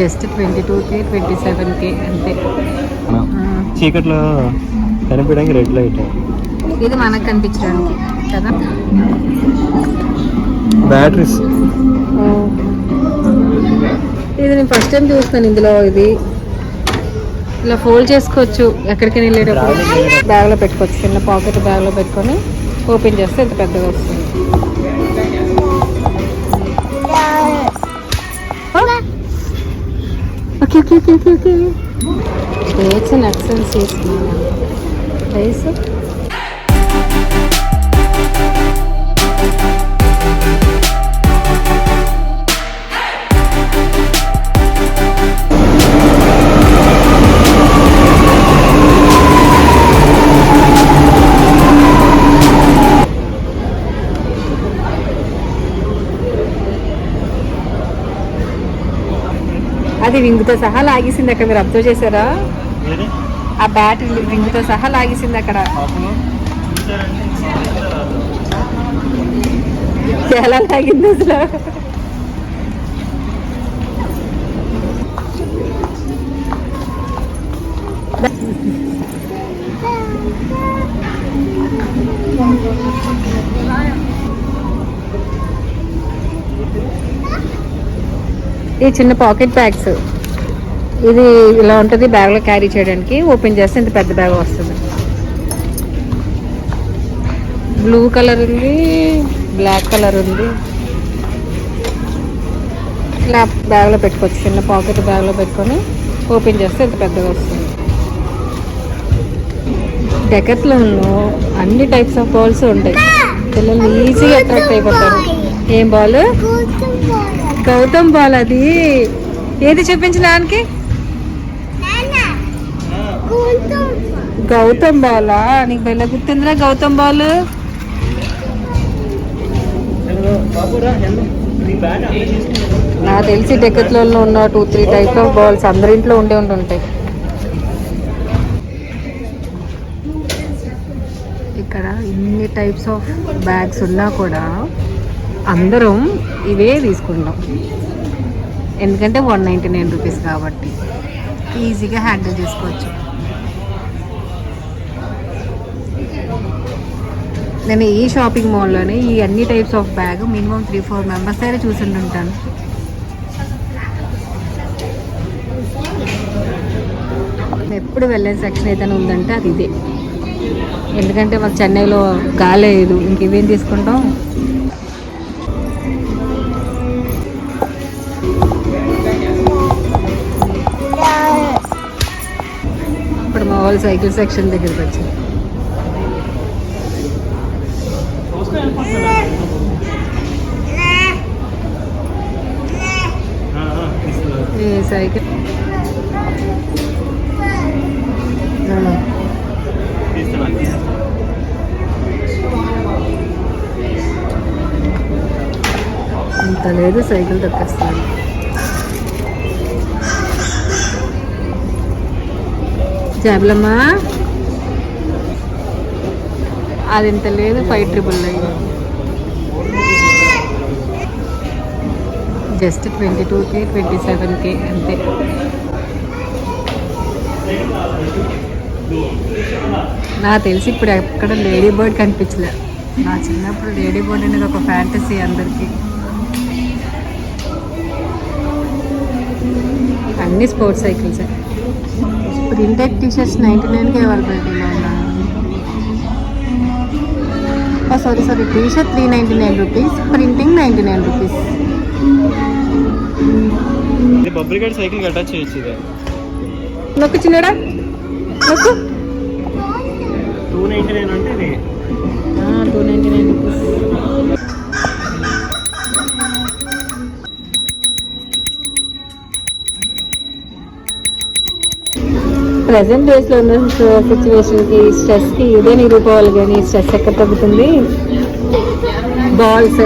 Just twenty టూకి twenty సెవెన్కి అంతే. చీకట్లో కనిపించడానికి రెడ్ లైట్. ఇది మనకు కనిపించడానికి కదా? బ్యాటరీస్ ఇది నేను ఫస్ట్ టైం చూస్తాను ఇందులో ఇది. ఇలా ఫోల్డ్ చేసుకోవచ్చు ఎక్కడికైనా వెళ్ళేటప్పుడు. బ్యాగ్లో పెట్టుకోవచ్చు చిన్న పాకెట్ బ్యాగ్లో పెట్టుకొని ఓపెన్ చేస్తే ఇంత పెద్దగా వస్తుంది. Okay, okay, okay, okay, okay. It's an accent says it? అది వింగుతో సహా లాగేసింది అక్కడ. మీరు అబ్జర్వ్ చేశారా? ఆ బ్యాట్ వింగుతో సహా లాగేసింది అక్కడ. ఎలా లాగింది అసలు? ఈ చిన్న పాకెట్ బ్యాగ్స్ ఇది ఇలా ఉంటుంది బ్యాగ్లో క్యారీ చేయడానికి. ఓపెన్ చేస్తే ఇంత పెద్ద బ్యాగ్ వస్తుంది. బ్లూ కలర్ ఉంది బ్లాక్ కలర్ ఉంది. ఇలా బ్యాగ్లో పెట్టుకోవచ్చు చిన్న పాకెట్ బ్యాగ్లో పెట్టుకొని ఓపెన్ చేస్తే ఇంత పెద్దగా వస్తుంది. డెకత్లోనూ అన్ని టైప్స్ ఆఫ్ బాల్స్ ఉంటాయి. పిల్లలు ఈజీగా అట్రాక్ట్ అయిపోతారు. ఏం బాల్ గౌతమ్ బాల్ అది ఏది చూపించడానికి గౌతమ్ బాలా? నీకు బెల్ల గుర్తుందిరా గౌతమ్ బాల్? నాకు తెలిసి డెక్కత్లలో ఉన్న two three types of balls అందరి ఇంట్లో ఉండే ఉంటుంటాయి ఇక్కడ ఇన్ని టైప్స్ ఆఫ్ బ్యాగ్స్ ఉన్నా కూడా అందరం ఇవే తీసుకుంటాం. ఎందుకంటే వన్ నైంటీ నైన్ రూపీస్ కాబట్టి ఈజీగా హ్యాండిల్ చేసుకోవచ్చు. నేను ఈ షాపింగ్ మాల్లోనే ఈ అన్ని types of bag minimum three four members అయితే చూసుంటుంటాను ఎప్పుడు వెళ్ళే సెక్షన్ ఏదైనా ఉందంటే అది ఇదే. ఎందుకంటే మాకు చెన్నైలో గాలేదు ఇంక ఇవేం తీసుకుంటాం? ఇప్పుడు మా వాళ్ళు సైకిల్ సెక్షన్ దగ్గరికి వచ్చారు ఈ సైకిల్ ఆ. ఇంత లేదు సైకిల్ తప్పేస్తాను జాబులమ్మా అది ఇంత లేదు five triple nine just twenty టూకి ట్వంటీ సెవెన్కి అంతే నాకు తెలిసి ఇప్పుడు ఎక్కడ లేడీ బర్డ్ కనిపించలే. నా చిన్నప్పుడు లేడీ బర్డ్ అనేది ఒక ఫ్యాంటసీ అందరికీ. అన్ని స్పోర్ట్స్ సైకిల్సే ప్రింటెడ్ టీషర్ట్స్ నైంటీ నైన్కి అవైలబిలిటీలో ఉన్నాయి sorry sorry T-shirt three ninety nine rupees printing ninety nine rupees. గడి సైకిల్ అటాచ్ చేయొచ్చు ఇది? నొక్కు చిన్నడా? నొక్కు. టూ నైంటీ నైన్ అంటే ఇది. Two ninety nine rupees. Present డేస్లో ఉన్న సిచ్యువేషన్కి స్ట్రెస్కి ఇదే నిరూపోవాలి కానీ స్ట్రెస్ ఎక్కడ తగ్గుతుంది? బాల్స్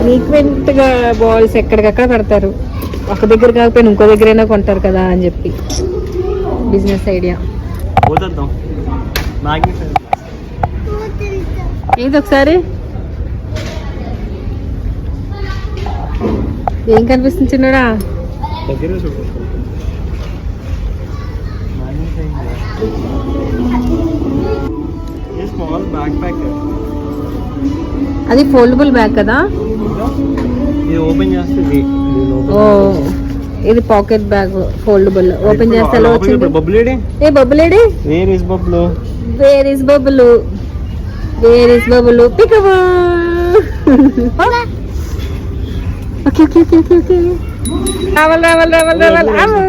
ఫ్రీక్వెంట్గా బాల్స్ ఎక్కడికక్కడ పెడతారు. ఒక దగ్గర కాకపోయినా ఇంకో దగ్గరైనా కొంటారు కదా అని చెప్పి. బిజినెస్ ఐడియా ఏది ఒకసారి? ఏం కనిపిస్తుంది చిన్నడా? అది ఫోల్డబుల్ బ్యాగ్ కదా? ఓపెన్ చేస్తే ఓ ఇది పాకెట్ బ్యాగ్ ఫోల్డబుల్ ఓపెన్ చేస్తే ఎలా లోపలికి వచ్చింది? ఇప్పుడు బబ్బులేడి ఏ బబ్బులేడి where is Babbulu where is Babbulu where is Babbulu peekaboo okay okay okay okay okay రావాలి రావాలి రావాలి రావాలి రావాలి.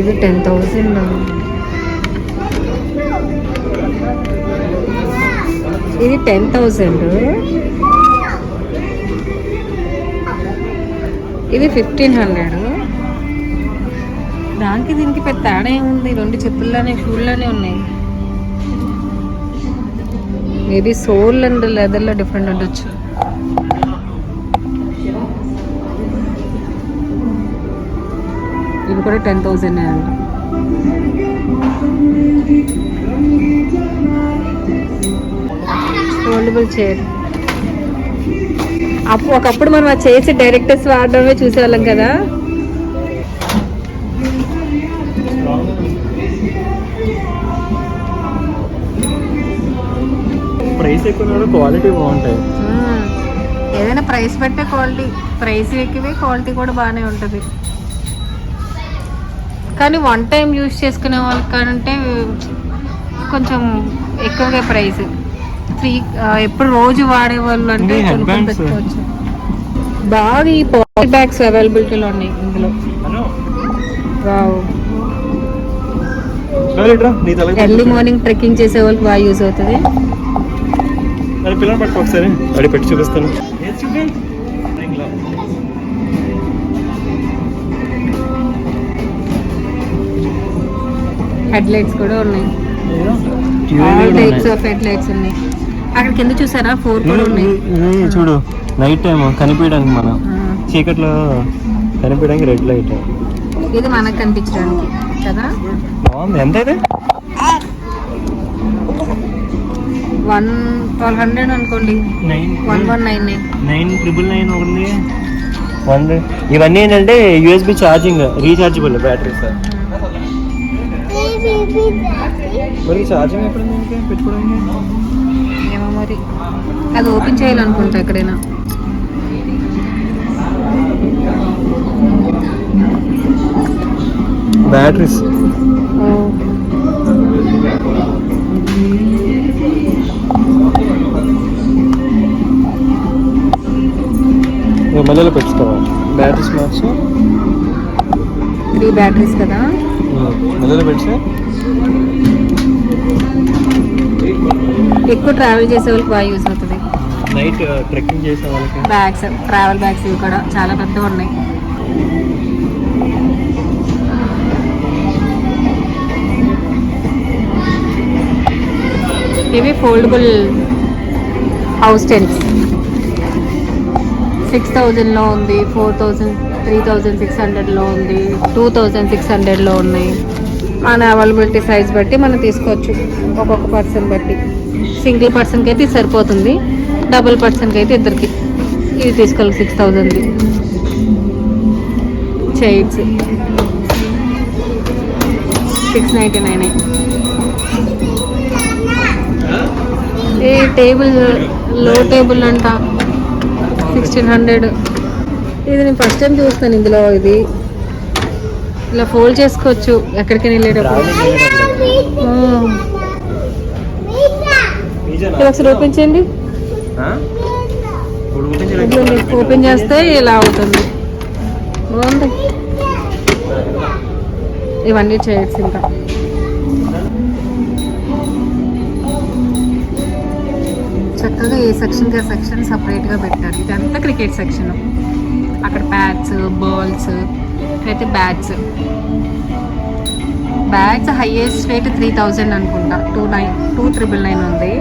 ఇది టెన్ థౌసండ్ ఇది టెన్ థౌసండ్ ఇది ఫిఫ్టీన్ హండ్రెడ్ దానికి దీనికి పెద్ద తేడా ఏముంది? రెండు చెప్పుల్లోనే షూల్లోనే ఉన్నాయి. మేబీ సోల్ అండ్ లెదర్లో డిఫరెంట్ ఉండొచ్చు. ఇవి కూడా టెన్ థౌసండ్ అండి ఫోల్డబుల్ చైర్ అప్పుడు ఒకప్పుడు మనం ఆ చేసి డైరెక్టర్స్ వాడడమే చూసేవాళ్ళం కదా. ప్రైస్ ఎక్కువ క్వాలిటీ బాగుంటాయి. ఏదైనా ప్రైస్ పెట్టే క్వాలిటీ ప్రైస్ ఎక్కువే క్వాలిటీ కూడా బాగానే ఉంటుంది. కానీ వన్ టైం యూస్ చేసుకునే వాళ్ళకి కంటే కొంచెం ఎక్కువగా ప్రైస్ త్రీ ఎప్పుడు రోజు వాడే వాళ్ళు అంటే కొనుక్కొని. పెట్టుకోవచ్చు. బాగా ఈ బ్యాగ్స్ అవైలబిలిటీలో ఉన్నాయి ఇందులో. ఎర్లీ మార్నింగ్ ట్రెక్కింగ్ చేసే వాళ్ళకి బాగా యూజ్ అవుతుంది. పిల్లలు పట్టుకో ఒకసారి. అడి పెట్టి చూపిస్తాను. హెడ్ లైట్స్ కూడా ఉన్నాయి. All types of head lights ఉన్నాయి. అక్కడ కింద చూసారా? ఫోర్ కూడా ఉన్నాయి. చూడు నైట్ టైం కనిపించడానికి మనం. చీకట్లో కనిపించడానికి రెడ్ లైట్ ఇది మనకు కనిపించడానికి కదా? బాగుంది. ఎంత వన్ ట్వెల్వ్ హండ్రెడ్ అనుకోండి. One one nine nine nine triple nine ఒకటి. వన్ ఇవన్నీ ఏంటంటే యూఎస్బి ఛార్జింగ్ రీఛార్జబుల్ బ్యాటరీస్ మరి ఛార్జింగ్ ఎక్కడ ఉంది పెట్టుకోవడానికి? ఏమో మరి. అది ఓపెన్ చేయాలనుకుంటా ఎక్కడైనా. బ్యాటరీస్ ఓ, మధ్యలో పెట్టుకోవాలి. బ్యాటరీస్ మార్చి త్రీ బ్యాటరీస్ కదా? మధ్యలో పెడితే? ఎక్కువ ట్రావెల్ చేసే వాళ్ళకి బాగా యూజ్ అవుతుంది. నైట్ ట్రెక్కింగ్ చేసే వాళ్ళకి? బ్యాగ్స్ ట్రావెల్ బ్యాగ్స్ ఇవి కూడా చాలా పెద్దగా ఉన్నాయి. ఇవి ఫోల్డబుల్ హౌస్ టెంట్స్ సిక్స్ థౌజండ్లో ఉంది four thousand three thousand six హండ్రెడ్లో ఉంది టూ థౌజండ్ సిక్స్ హండ్రెడ్లో ఉన్నాయి మన అవైలబిలిటీ సైజ్ బట్టి మనం తీసుకోవచ్చు ఒక్కొక్క పర్సన్ బట్టి. సింగిల్ పర్సన్కి అయితే సరిపోతుంది డబుల్ పర్సన్కి అయితే ఇద్దరికి. ఇది తీసుకోవాలి సిక్స్ థౌజండ్ది. చైర్స్. Six ninety nine. ఏ టేబుల్లో టేబుల్ అంట సిక్స్టీన్ హండ్రెడ్. ఇది నేను ఫస్ట్ టైం చూస్తాను ఇందులో. ఇది ఇలా ఫోల్డ్ చేసుకోవచ్చు ఎక్కడికి వెళ్ళేటప్పుడు. ఒకసారి ఓపెన్ చేయండి. ఇదిగోండి, ఓపెన్ చేస్తే ఇలా అవుతుంది. బాగుంది. ఇవన్నీ చైర్స్ ఇంకా. చక్కగా ఏ సెక్షన్కి ఆ సెక్షన్ సపరేట్గా పెట్టారు. ఇదంతా క్రికెట్ సెక్షన్ అక్కడ బ్యాట్స్ బాల్స్ అయితే bats bags highest rate three thousand అనుకుంటా. Two nine two triple nine ఉంది.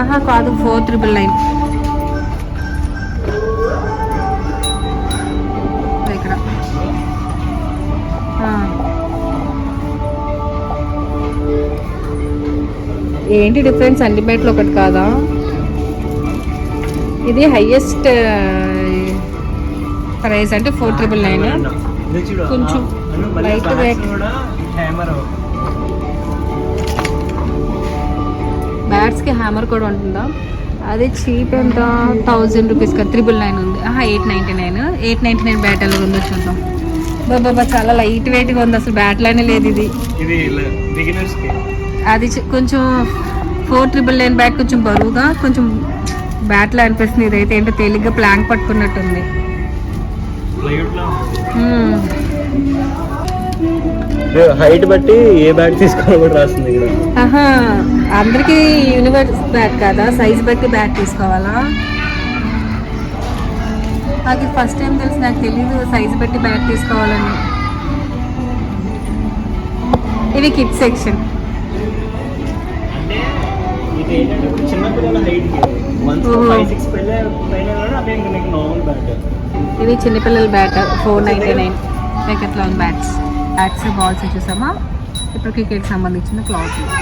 ఆహా కాదు ఫోర్ త్రిబుల్ నైన్ ఇక్కడ. ఏంటి డిఫరెన్స్ అల్టిమేట్లో ఒకటి కాదా? ఇది హైయెస్ట్ ప్రైస్ అంటే ఫోర్ ట్రిపుల్ నైన్. కొంచెం. కూడా హ్యామర్ బ్యాట్స్కి హ్యామర్ కూడా ఉంటుందా? అది చీప్ ఎంత? థౌజండ్ రూపీస్ కదా త్రిబుల్ నైన్ ఉంది. Eight ninety nine. Eight ninety nine bat ఎలా ఉందో చూద్దాం. బాబా చాలా లైట్ వెయిట్గా ఉంది అసలు బ్యాట్ లానే లేదు ఇది. అది కొంచెం ఫోర్ ట్రిపుల్ నైన్ బ్యాట్ కొంచెం బరువుగా కొంచెం బ్యాట్లో అనిపిస్తుంది. ఇదైతే ఏంటో తేలిగ్గా ప్లాంక్ పట్టుకున్నట్టుంది. హైట్ బట్టి ఏ బ్యాగ్ తీసుకోవాలో కూడా రాస్తుంది ఇక్కడ. ఆహా అందరికీ యూనివర్స్ బ్యాట్ కదా? సైజ్ బట్టి బ్యాట్ తీసుకోవాలా? నాకు ఫస్ట్ టైం తెలుసు నాకు తెలీదు సైజ్ బట్టి బ్యాట్ తీసుకోవాలని. ఇది కిడ్ సెక్షన్. అంటే ఇది ఏంటంటే ఇప్పుడు చిన్న పిల్లల హైట్కి వన్స్ ఓహో. ఫైవ్ సిక్స్ పిల్ల పైన అదే ఇంకా నీకు నార్మల్ బ్యాగ్. ఇది చిన్నపిల్లల బ్యాట్ ఫోర్ నైంటీ నైన్ ప్యాకెట్లో ఉన్న బ్యాట్స్ బ్యాట్స్ బాల్స్ చూసామా ఇప్పుడు క్రికెట్ సంబంధించిన క్లాత్ షూస్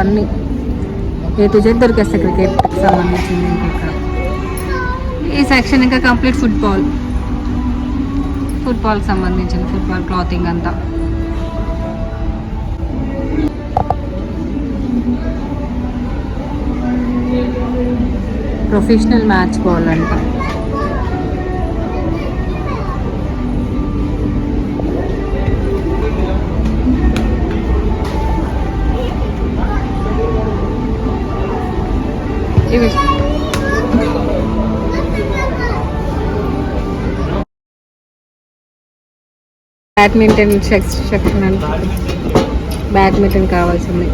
అన్నీ. ఏ టు జెడ్ దొరికేస్తాయి క్రికెట్ సంబంధించింది ఇంకా ఇక్కడ ఈ సెక్షన్ ఇంకా కంప్లీట్ ఫుట్బాల్ ఫుట్బాల్ సంబంధించిన ఫుట్బాల్ క్లాతింగ్ అంతా. ప్రొఫెషనల్ మ్యాచ్ బాల్ అంట. ఇవి బ్యాడ్మింటన్ సెక్షన్ అంట బ్యాడ్మింటన్ కావాల్సింది.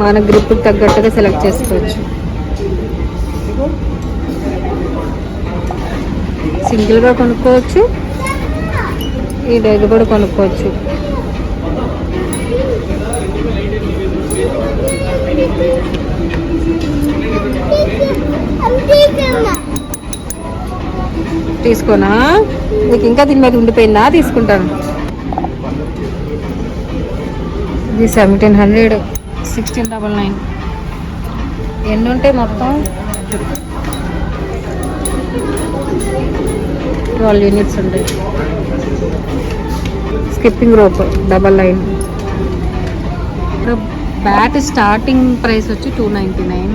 మన గ్రిప్కి తగ్గట్టుగా సెలెక్ట్ చేసుకోవచ్చు. సింగిల్గా కొనుక్కోవచ్చు. ఈ డైలు కూడా కొనుక్కోవచ్చు. తీసుకోనా? నీకు ఇంకా దీని మీద ఉండిపోయిందా? తీసుకుంటాను. ఇది seventeen hundred sixteen double nine ఎన్ని ఉంటాయి మొత్తం? ట్వెల్వ్ యూనిట్స్ ఉంటాయి. స్కిప్పింగ్ రోప్ డబల్ లైన్ ఇప్పుడు బ్యాట్ స్టార్టింగ్ ప్రైస్ వచ్చి two ninety nine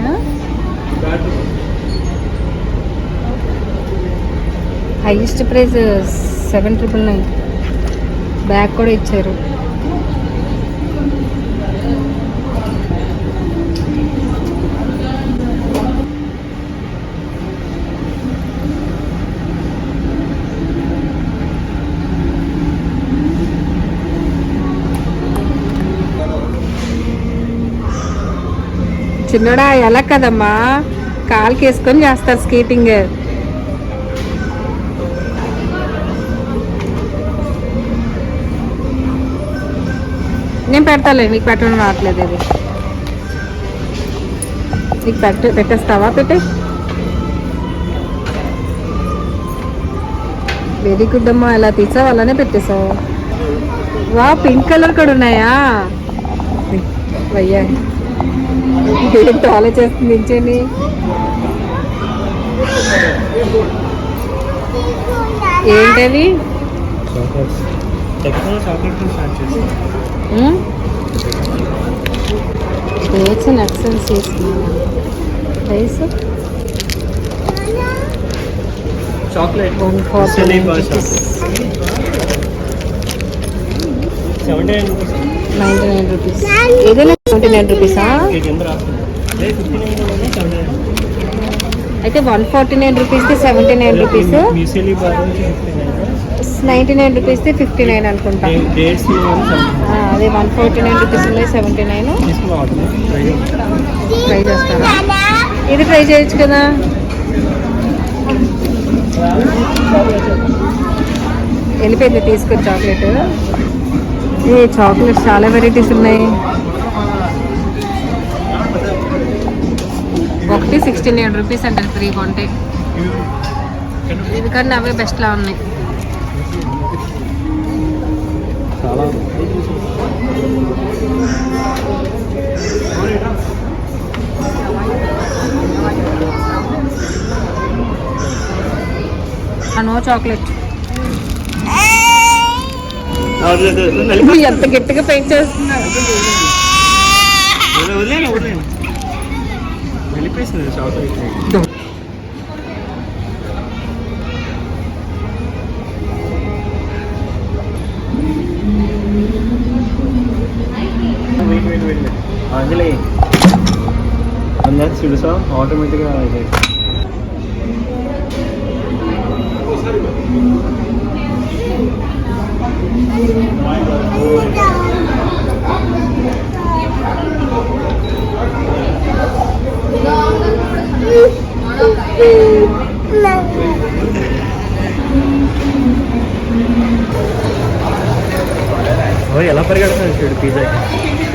highest price seven triple nine. Bag కూడా ఇచ్చారు. చిన్నడా ఎలా కదమ్మా? కాలుకి వేసుకొని చేస్తారు స్కేటింగ్. నేను పెడతాలే మీకు పెట్టడం రావట్లేదు ఇది. నీకు పెట్ట పెట్టేస్తావా? పెట్టే. వెరీ గుడ్ అమ్మా ఎలా తీసావు? అలానే పెట్టేసావు వా పింక్ కలర్ కూడా ఉన్నాయా? అయ్యా ఏంటో ఆలోచిస్తుంది నించోని? ఏంటవి chocolates chocolate start dates and chocolate one forty seventy nine rupees ninety nine rupees ఏదైనా నైన్ సెవెంటీ అయితే వన్ ఫార్టీ నైన్ రూపీస్కి seventy nine rupees muesli bar fifty nine ninety nine రూపీస్కి ఫిఫ్టీ నైన్ అనుకుంటా. అదే వన్ ఫార్టీ నైన్ రూపీస్ ఉన్నాయి seventy nine try చేస్తారా? ఇది try చేయొచ్చు కదా. వెళ్ళిపోయింది తీసుకొని చాక్లెట్ ఏ చాక్లెట్స్ చాలా వెరైటీస్ ఉన్నాయి. ఒకటి సిక్స్టీ నైన్ రూపీస్ అంటే త్రీ కొంటే కన్నా అవే బెస్ట్లా ఉన్నాయి. నో చాక్లెట్ వదిలేను ఎంత గట్టిగా పెయింట్ చేస్తున్నారు వదిలేను వదిలేను వెళ్ళిపోయింది shop wait wait wait Anjali అందరికి తెలుసా ఆటోమేటిక్గా ఎలా పరిగెడుతున్నాడు చూడు పిజ్జా